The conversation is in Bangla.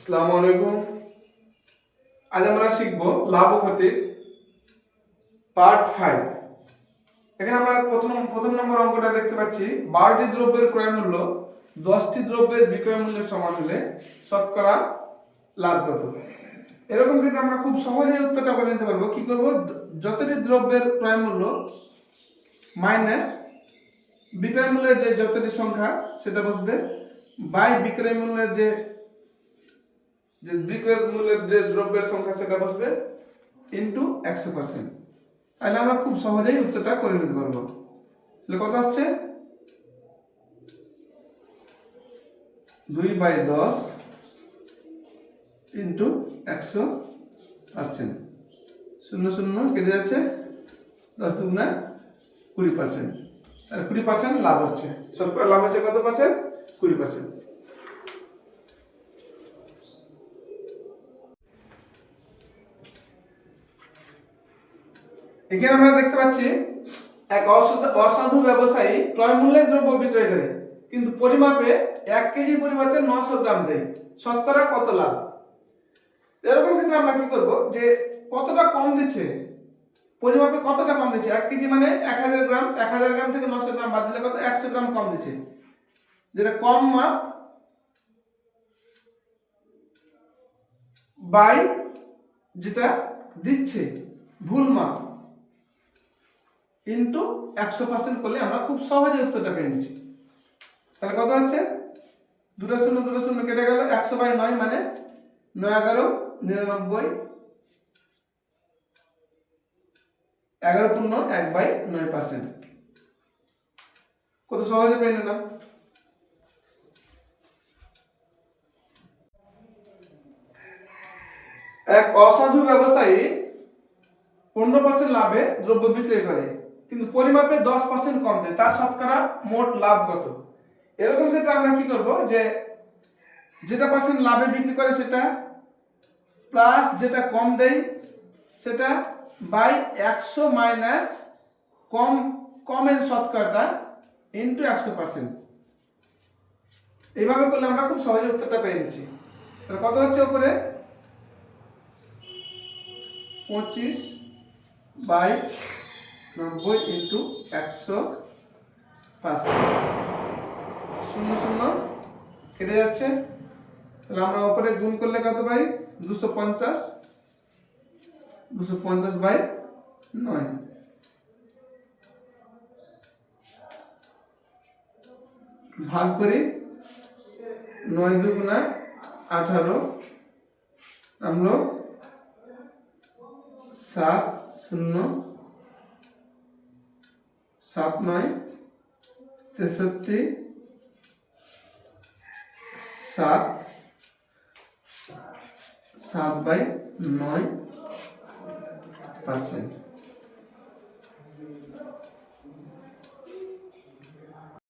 আসসালামু আলাইকুম। আজ আমরা শিখব লাভ ও ক্ষতির পার্ট ফাইভ। এখানে আমরা প্রথম প্রথম নম্বর অঙ্কটা দেখতে পাচ্ছি। বারোটি দ্রব্যের ক্রয় মূল্য দশটি দ্রব্যের বিক্রয় মূল্যের সমান হলে শতকরা লাভ কত? এরকম ক্ষেত্রে আমরা খুব সহজেই উত্তরটা করে নিতে পারব। কি করব? যতটি দ্রব্যের ক্রয় মূল্য মাইনাস বিক্রয় মূল্যের যে যতটি সংখ্যা, সেটা বসবে। বাই বিক্রয় মূল্যের যে যে বিক্রয় মূল্যের যে দ্রব্যের সংখ্যা সেটা বসবে ইন্টু একশো পার্সেন্ট তাহলে আমরা খুব সহজেই উত্তরটা করে নিতে পারব। তাহলে কত আসছে? দুই বাই দশ ইন্টু একশো পার্সেন্ট শূন্য শূন্য কেটে যাচ্ছে দশ দুগুণা কুড়ি পার্সেন্ট আর কুড়ি পার্সেন্ট লাভ হচ্ছে। শতকরা লাভ হচ্ছে কত পার্সেন্ট কুড়ি পার্সেন্ট এখানে আমরা দেখতে পাচ্ছি এক অসাধু ব্যবসায়ী ক্রয় মূল্যে দ্রব্য বিক্রয় করে, কিন্তু পরিমাপে এক কেজি পরিবর্তে নশো গ্রাম দেয়। শতকরা কত লাভ? এরকম ক্ষেত্রে আমরা কি করব যে কতটা কম দিচ্ছে? পরিমাপে কতটা কম দিচ্ছে? এক কেজি মানে এক হাজার গ্রাম, এক হাজার গ্রাম থেকে নশো গ্রাম বাদ দিলে কত? একশো গ্রাম কম দিচ্ছে। যেটা কম মাপ বাই যেটা দিচ্ছে, ভুল মাপ। ইন্টু একশো পার্সেন্ট করলে আমরা খুব সহজে উত্তরটা পেয়ে নিচ্ছি। তাহলে কত হচ্ছে? দুটো শূন্য দুটো শূন্য কেটে গেল, একশো বাই নয় মানে নয় এগারো, নিরানব্বই, এগারো পূর্ণ এক বাই নয় পার্সেন্ট কত সহজে পেয়ে নিলাম? এক অসাধু ব্যবসায়ী পনেরো পার্সেন্ট লাভে দ্রব্য বিক্রয় করে। কিন্তু পরিমাপে দশ পার্সেন্ট কম দেয়, তার শতকরা মোট লাভ কত? এরকম ক্ষেত্রে আমরা কি করব যে, যেটা পার্সেন্ট লাভে বিক্রি করে সেটা প্লাস যেটা কম দেয়, সেটা বাই একশো মাইনাস কম, কমের শতকরাটা ইন্টু একশো পার্সেন্ট এইভাবে করলে আমরা খুব সহজে উত্তরটা পেয়ে নিচ্ছি কত হচ্ছে উপরে? পঁচিশ বাই নব্বই ইন্টু একশো পার্সেন্ট শূন্য শূন্য। কেটে যাচ্ছে। তাহলে আমরা ওপরে গুণ করলে কত পাই? দুশো পঞ্চাশ। দুশো পঞ্চাশ বাই নয়। ভাগ করি। নয় দুগুণা আঠারো আমরা সাত শূন্য। সাত নয় তেষট্টি সাত সাত বাই নয় পার্সেন্ট